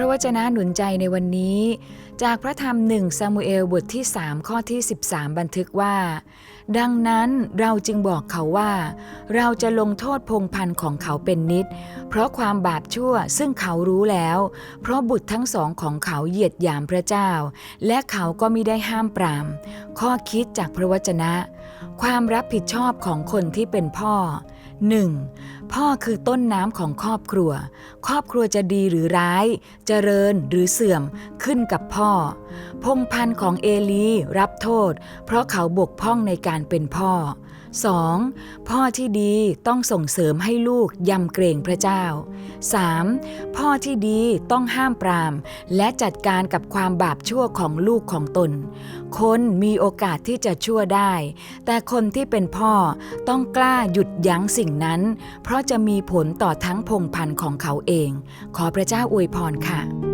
ระวจนะหนุนใจในวันนี้ จากพระธรรมหนึ่งซามูเอลบทที่ 3 ข้อที่ 13 บันทึกว่า ดังนั้นเราจึงบอกเขาว่า เราจะลงโทษพงพันธ์ของเขาเป็นนิด เพราะความบาปชั่วซึ่งเขารู้แล้ว เพราะบุตรทั้งสองของเขาเหยียดหยามพระเจ้า และเขาก็มิได้ห้ามปราม ข้อคิดจากพระวจนะ ความรับผิดชอบของคนที่เป็นพ่อ 1. พ่อคือต้นน้ำของครอบครัว ครอบครัวจะดีหรือร้ายเจริญหรือเสื่อมขึ้นกับพ่อ พงพันธ์ของเอลีรับโทษ เพราะเขาบกพร่องในการเป็นพ่อ 2. พ่อที่ดีต้องส่งเสริมให้ลูกยำเกรงพระเจ้า 3. พ่อที่ดีต้องห้ามปราม และจัดการกับความบาปชั่วของลูกของตน คนมีโอกาสที่จะชั่วได้ แต่คนที่เป็นพ่อต้องกล้าหยุดยั้งสิ่งนั้น เพราะจะมีผลต่อทั้งพงพันธ์ของเขาเอง ขอพระเจ้าอวยพรค่ะ